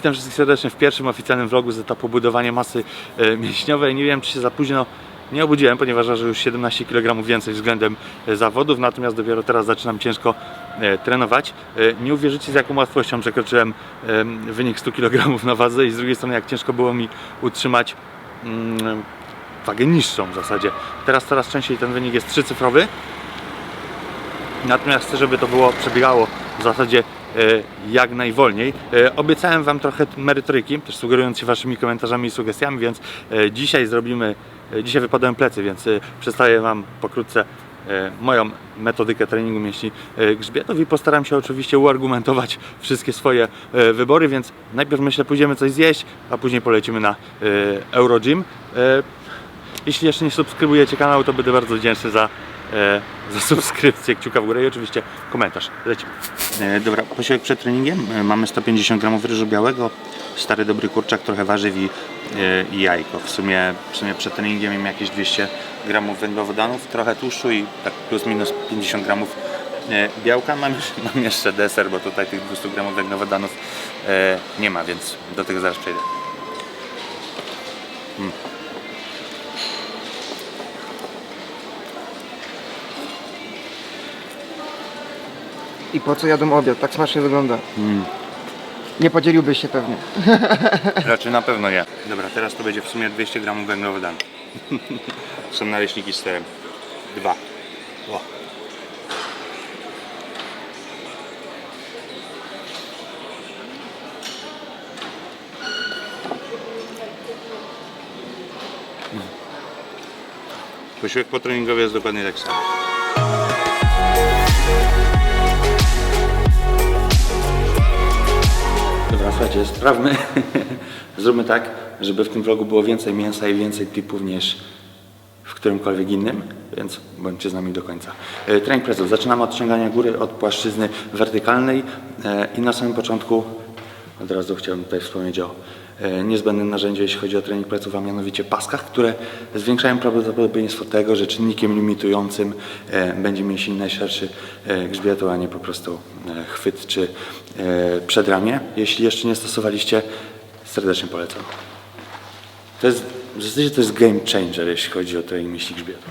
Witam wszystkich serdecznie w pierwszym oficjalnym vlogu z etapu budowania masy e, mięśniowej. Nie wiem, czy się za późno nie obudziłem, ponieważ waży już 17 kg więcej względem e, zawodów, natomiast dopiero teraz zaczynam ciężko e, trenować. Nie uwierzycie, z jaką łatwością przekroczyłem wynik 100 kg na wadze i z drugiej strony, jak ciężko było mi utrzymać mm, wagę niższą w zasadzie. Teraz coraz częściej ten wynik jest trzycyfrowy. Natomiast chcę, żeby to było przebiegało w zasadzie jak najwolniej. E, Obiecałem Wam trochę merytoryki, też sugerując się Waszymi komentarzami i sugestiami, więc e, dzisiaj zrobimy, e, dzisiaj wypadałem plecy, więc e, przedstawię Wam pokrótce e, moją metodykę treningu mięśni e, grzbietów i postaram się oczywiście uargumentować wszystkie swoje e, wybory, więc najpierw myślę pójdziemy coś zjeść, a później polecimy na e, Eurogym. E, jeśli jeszcze nie subskrybujecie kanału, to będę bardzo wdzięczny za, e, za subskrypcję, kciuka w górę i oczywiście komentarz. Lecimy. E, dobra, posiłek przed treningiem. E, mamy 150 gramów ryżu białego, stary dobry kurczak, trochę warzyw i, e, i jajko. W sumie, w sumie przed treningiem mam jakieś 200 gramów węglowodanów, trochę tłuszczu i tak plus minus 50 gramów e, białka. Mam, mam jeszcze deser, bo tutaj tych 200 gramów węglowodanów e, nie ma, więc do tego zaraz przejdę. I po co jadą obiad? Tak smacznie wygląda. Nie podzieliłbyś się pewnie. Raczej na pewno nie. Dobra, teraz to będzie w sumie 200 gramów węglowodanów. Są naleśniki z serem. Dwa. O. Mm. Posiłek potreningowy jest dokładnie tak samo. Sprawmy. Zróbmy tak, żeby w tym vlogu było więcej mięsa i więcej tipów niż w którymkolwiek innym, więc bądźcie z nami do końca. E, Trening pleców. Zaczynamy od ciągania góry od płaszczyzny wertykalnej e, i na samym początku od razu chciałbym tutaj wspomnieć o niezbędnym narzędziu, jeśli chodzi o trening pleców, a mianowicie paskach, które zwiększają prawdopodobieństwo tego, że czynnikiem limitującym e, będzie mięsień najszerszy e, grzbietu, a nie po prostu e, chwyt czy e, przedramię. Jeśli jeszcze nie stosowaliście, serdecznie polecam. To jest, w zasadzie to jest game changer, jeśli chodzi o trening mięśni grzbietu.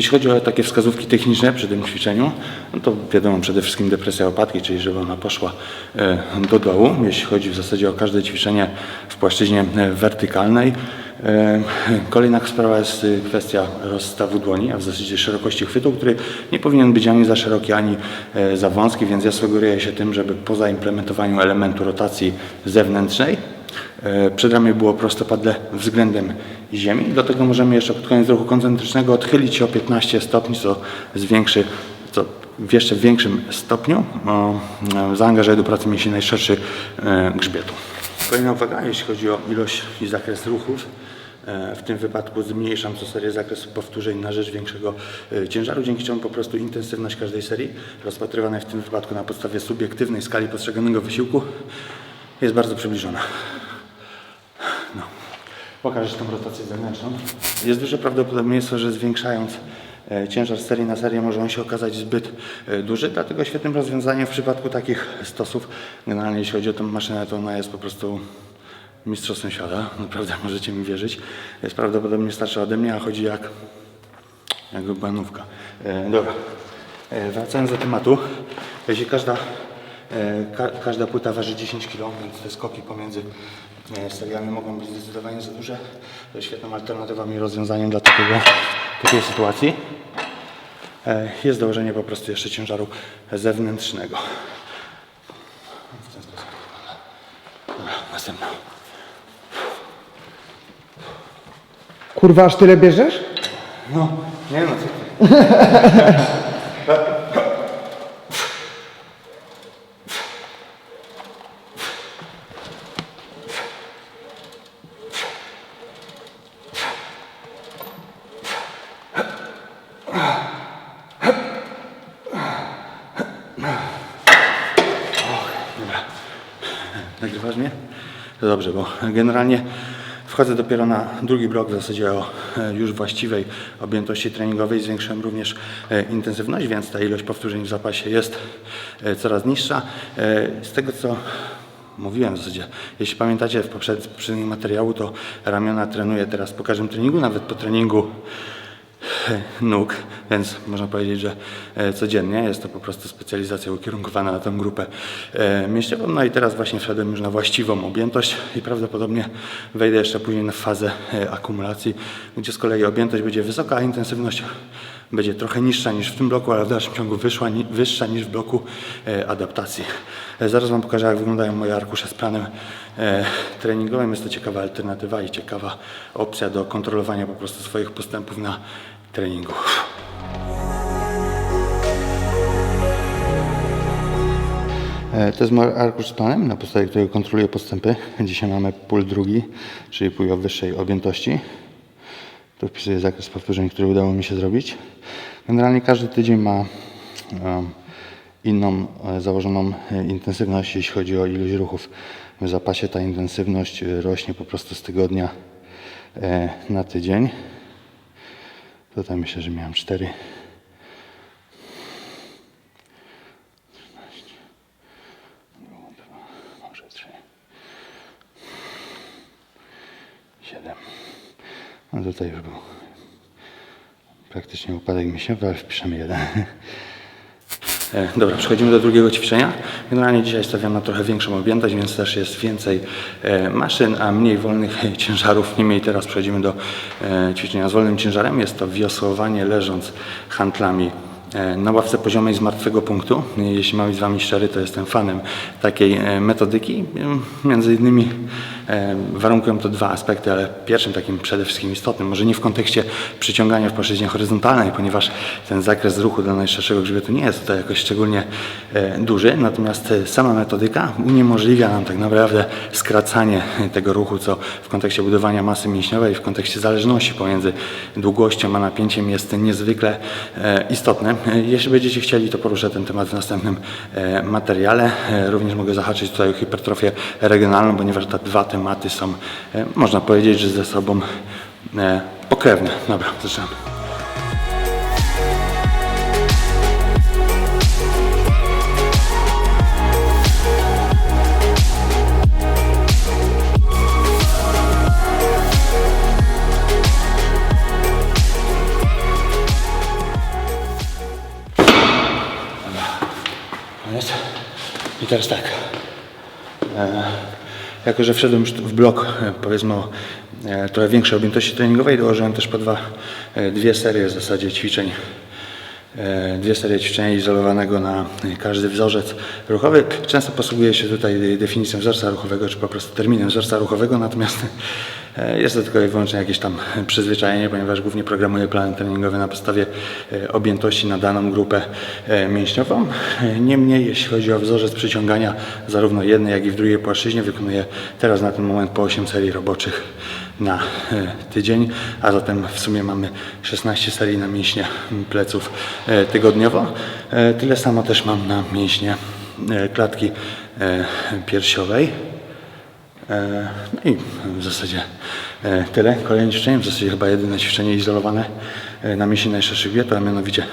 Jeśli chodzi o takie wskazówki techniczne przy tym ćwiczeniu, no to wiadomo przede wszystkim depresja łopatki, czyli żeby ona poszła e, do dołu. Jeśli chodzi w zasadzie o każde ćwiczenie w płaszczyźnie e, wertykalnej. E, Kolejna sprawa jest e, kwestia rozstawu dłoni, a w zasadzie szerokości chwytu, który nie powinien być ani za szeroki, ani za wąski, więc ja sugeruję się tym, żeby poza implementowaniu elementu rotacji zewnętrznej, Przedramię było prostopadle względem ziemi. Do tego możemy jeszcze pod koniec ruchu koncentrycznego odchylić się o 15 stopni, co zwiększy, co w jeszcze większym stopniu e, zaangażuje do pracy mięśni najszerszy e, grzbietu. Kolejna uwaga, jeśli chodzi o ilość i zakres ruchów. E, W tym wypadku zmniejszam co serię zakres powtórzeń na rzecz większego e, ciężaru, dzięki czemu po prostu intensywność każdej serii, rozpatrywanej w tym wypadku na podstawie subiektywnej skali postrzeganego wysiłku, jest bardzo przybliżona. Pokażesz tą rotację zewnętrzną. Jest duże prawdopodobieństwo, że zwiększając e, ciężar serii na serię może on się okazać zbyt e, duży, dlatego świetnym rozwiązaniem w przypadku takich stosów, generalnie jeśli chodzi o tę maszynę, to ona jest po prostu mistrzostwem świata, naprawdę możecie mi wierzyć. Jest prawdopodobnie starsza ode mnie, a chodzi jak, jak banówka. E, dobra, e, wracając do tematu, jeśli każda E, Ka każda płyta waży 10 kg, więc te skoki pomiędzy e, seriami mogą być zdecydowanie za duże. To świetną alternatywą i rozwiązaniem dla takiego, takiej sytuacji. E, Jest dołożenie po prostu jeszcze ciężaru zewnętrznego. W ten sposób. Dobra, następna. Kurwa, aż tyle bierzesz? No, nie no, co ty. To dobrze, bo generalnie Wchodzę dopiero na drugi blok w zasadzie o e, już właściwej objętości treningowej. Zwiększyłem również e, intensywność, więc ta ilość powtórzeń w zapasie jest e, coraz niższa. Z tego co mówiłem w zasadzie, jeśli pamiętacie w poprzed- poprzednim materiału, to ramiona trenuję teraz po każdym treningu, nawet po treningu nóg, więc można powiedzieć, że e, codziennie jest to po prostu specjalizacja ukierunkowana na tę grupę e, mięśniową. No i teraz właśnie wszedłem już na właściwą objętość i prawdopodobnie wejdę jeszcze później na fazę e, akumulacji, gdzie z kolei objętość będzie wysoka, a intensywność będzie trochę niższa niż w tym bloku, ale w dalszym ciągu wyszła, wyższa niż w bloku adaptacji. Zaraz Wam pokażę, jak wyglądają moje arkusze z planem treningowym. Jest to ciekawa alternatywa i ciekawa opcja do kontrolowania po prostu swoich postępów na treningu. E, To jest arkusz z na podstawie którego kontroluję postępy. Dzisiaj mamy pól drugi, czyli pól o wyższej objętości. Tu wpisuję zakres powtórzeń, który udało mi się zrobić. Generalnie każdy tydzień ma inną e, założoną e, intensywność, jeśli chodzi o ilość ruchów. W zapasie ta intensywność rośnie po prostu z tygodnia na tydzień. Tutaj myślę, że miałem 4. Może 3. 7. No tutaj już był praktycznie upadek mięśniowy, ale wpiszemy jeden. E, Dobra, przechodzimy do drugiego ćwiczenia. Generalnie dzisiaj stawiam na trochę większą objętość, więc też jest więcej e, maszyn, a mniej wolnych ciężarów. Niemniej teraz przechodzimy do e, ćwiczenia z wolnym ciężarem. Jest to wiosłowanie leżąc handlami na ławce poziomej z martwego punktu. Jeśli mam być z Wami szczery, to jestem fanem takiej metodyki. Między innymi warunkują to dwa aspekty, ale pierwszym takim przede wszystkim istotnym, może nie w kontekście przyciągania w płaszczyźnie horyzontalnej, ponieważ ten zakres ruchu do najszerszego grzbietu nie jest tutaj jakoś szczególnie e, duży, natomiast e, sama metodyka uniemożliwia nam tak naprawdę skracanie tego ruchu, co w kontekście budowania masy mięśniowej, w kontekście zależności pomiędzy długością a napięciem jest niezwykle e, istotne. Jeśli będziecie chcieli, to poruszę ten temat w następnym materiale. Również mogę zahaczyć tutaj o hipertrofię regionalną, ponieważ te dwa tematy są, e, można powiedzieć, że ze sobą e, pokrewne. Dobra, zaczynamy. I teraz tak. Jako, że wszedłem już w blok, e, powiedzmy o e, trochę większej objętości treningowej, dołożyłem też po dwa, e, dwie serie w zasadzie ćwiczeń. Dwie serie ćwiczenia izolowanego na każdy wzorzec ruchowy. Często posługuję się tutaj definicją wzorca ruchowego, czy po prostu terminem wzorca ruchowego, natomiast jest to tylko i wyłącznie jakieś tam przyzwyczajenie, ponieważ głównie programuję plany treningowe na podstawie e, objętości na daną grupę e, mięśniową. E, Niemniej, jeśli chodzi o wzorzec przyciągania zarówno jednej, jak i w drugiej płaszczyźnie, wykonuję teraz na ten moment po 8 serii roboczych na e, tydzień, a zatem w sumie mamy 16 serii na mięśnie pleców e, tygodniowo. E, Tyle samo też mam na mięśnie e, klatki e, piersiowej. E, No i w zasadzie e, tyle. Kolejne ćwiczenie, w zasadzie chyba jedyne ćwiczenie izolowane e, na mięśnie najszerszych biet, a mianowicie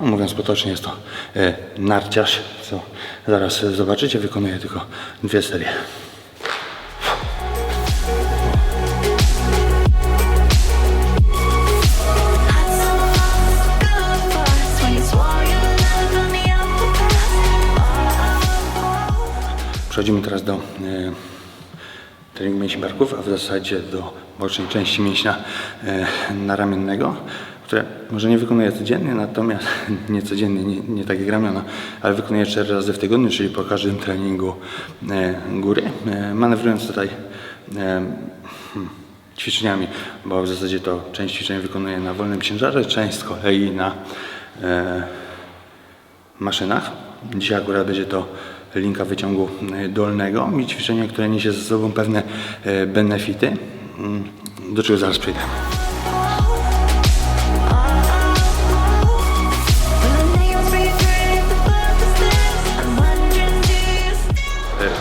no mówiąc potocznie jest to narciarz, co zaraz zobaczycie. Wykonuję tylko dwie serie. Przechodzimy teraz do e, treningu mięśni barków, a w zasadzie do bocznej części mięśnia e, naramiennego, które może nie wykonuję codziennie, natomiast nie codziennie, nie, nie tak jak ramiona, ale wykonuję cztery razy w tygodniu, czyli po każdym treningu e, góry, manewrując tutaj hmm, ćwiczeniami, bo w zasadzie to część ćwiczeń wykonuję na wolnym ciężarze, część z kolei na maszynach. Dzisiaj akurat będzie to linka wyciągu e, dolnego i ćwiczenie, które niesie ze sobą pewne e, benefity, mm, do czego zaraz przejdę.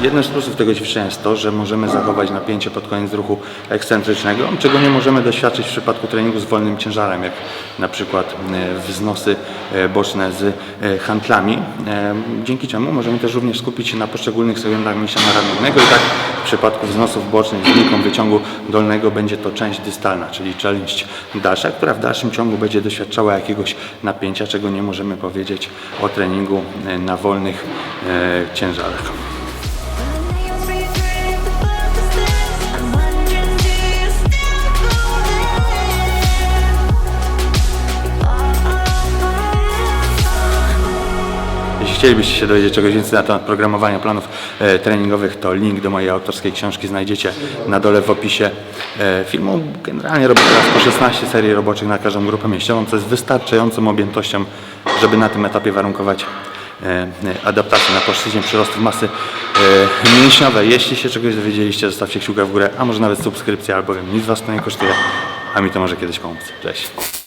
Jednym z plusów tego ćwiczenia jest to, że możemy zachować napięcie pod koniec ruchu ekscentrycznego, czego nie możemy doświadczyć w przypadku treningu z wolnym ciężarem, jak na przykład e, wznosy e, boczne z e, handlami, dzięki czemu możemy też również skupić się na poszczególnych segmentach mięśnia ramiennego i tak w przypadku wznosów bocznych z uniką wyciągu dolnego będzie to część dystalna, czyli część dalsza, która w dalszym ciągu będzie doświadczała jakiegoś napięcia, czego nie możemy powiedzieć o treningu na wolnych ciężarach. Chcielibyście się dowiedzieć czegoś więcej na temat programowania planów e, treningowych, to link do mojej autorskiej książki znajdziecie na dole w opisie e, filmu. Generalnie robię teraz po 16 serii roboczych na każdą grupę mięśniową, co jest wystarczającą objętością, żeby na tym etapie warunkować e, e, adaptację na płaszczyźnie przyrostów masy e, mięśniowej. Jeśli się czegoś dowiedzieliście, zostawcie kciuka w górę, a może nawet subskrypcję, albowiem nic Was to nie kosztuje, a mi to może kiedyś pomóc. Cześć!